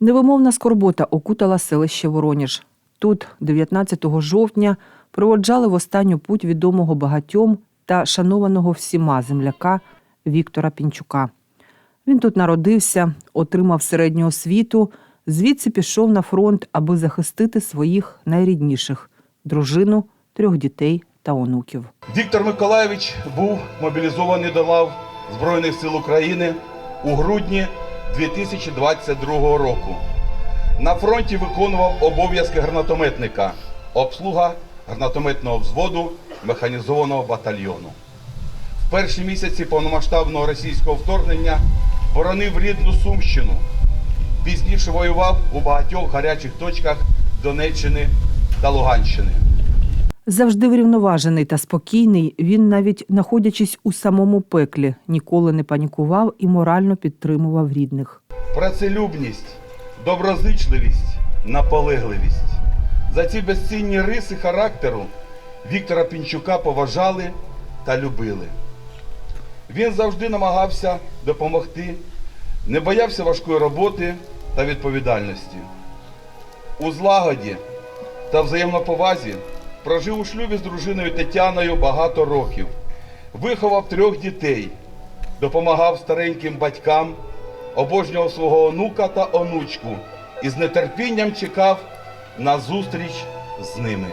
Невимовна скорбота окутала селище Вороніж. Тут, 19 жовтня, проводжали в останню путь відомого багатьом та шанованого всіма земляка Віктора Пінчука. Він тут народився, отримав середню освіту, звідси пішов на фронт, аби захистити своїх найрідніших дружину, трьох дітей та онуків. Віктор Миколаєвич був мобілізований до лав Збройних сил України у грудні 2022 року. На фронті виконував обов'язки гранатометника, обслуга гранатометного взводу механізованого батальйону. В перші місяці повномасштабного російського вторгнення боронив рідну Сумщину. Пізніше воював у багатьох гарячих точках Донеччини та Луганщини. Завжди врівноважений та спокійний, він, навіть знаходячись у самому пеклі, ніколи не панікував і морально підтримував рідних. працелюбність, доброзичливість, наполегливість. За ці безцінні риси характеру Віктора Пінчука поважали та любили. Він завжди намагався допомогти, не боявся важкої роботи та відповідальності. У злагоді та взаємоповазі прожив у шлюбі з дружиною Тетяною багато років, виховав трьох дітей, допомагав стареньким батькам, обожнював свого онука та онучку і з нетерпінням чекав на зустріч з ними.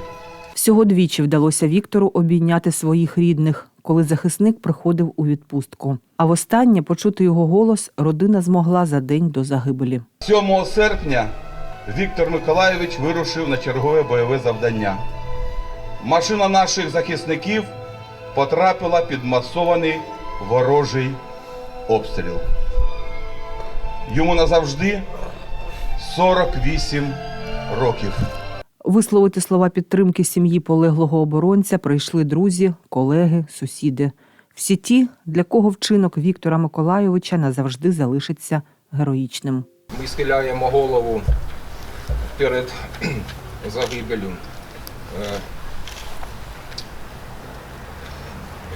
Всього двічі вдалося Віктору обійняти своїх рідних, коли захисник приходив у відпустку. А востаннє почути його голос родина змогла за день до загибелі. 7 серпня Віктор Миколайович вирушив на чергове бойове завдання. Машина наших захисників потрапила під масований ворожий обстріл. Йому назавжди 48 років. Висловити слова підтримки сім'ї полеглого оборонця прийшли друзі, колеги, сусіди. Всі ті, для кого вчинок Віктора Миколайовича назавжди залишиться героїчним. Ми схиляємо голову перед загибелю.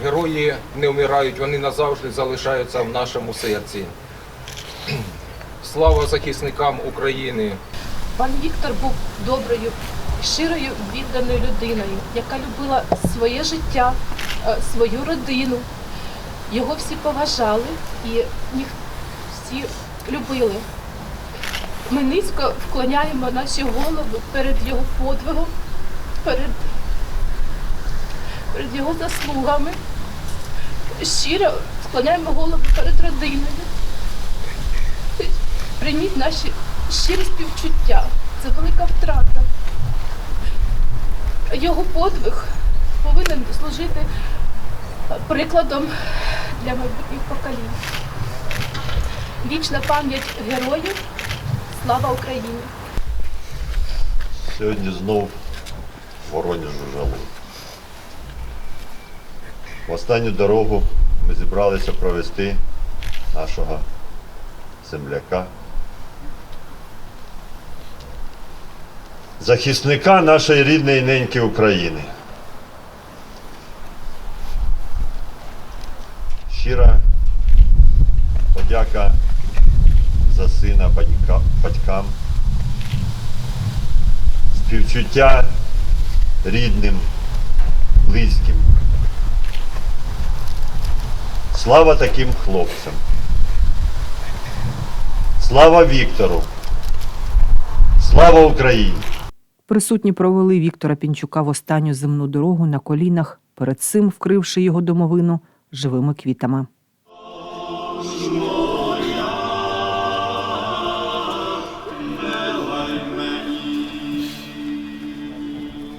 Герої не вмирають, вони назавжди залишаються в нашому серці. Слава захисникам України! Пан Віктор був доброю, щирою, відданою людиною, яка любила своє життя, е, свою родину. Його всі поважали і їх всі любили. Ми низько вклоняємо наші голови перед його подвигом, перед, перед його заслугами. Щиро склоняємо голови перед родиною. Прийміть наші щирі співчуття. Це велика втрата. Його подвиг повинен служити прикладом для майбутніх поколінь. Вічна пам'ять героїв. Слава Україні! Сьогодні знов Воронежу жалу. В останню дорогу ми зібралися провести нашого земляка. Захисника нашої рідної неньки України. Щира подяка за сина батька- батькам співчуття рідним, близьким. Слава таким хлопцям. Слава Віктору. Слава Україні! Присутні провели Віктора Пінчука в останню земну дорогу на колінах, перед цим вкривши його домовину живими квітами.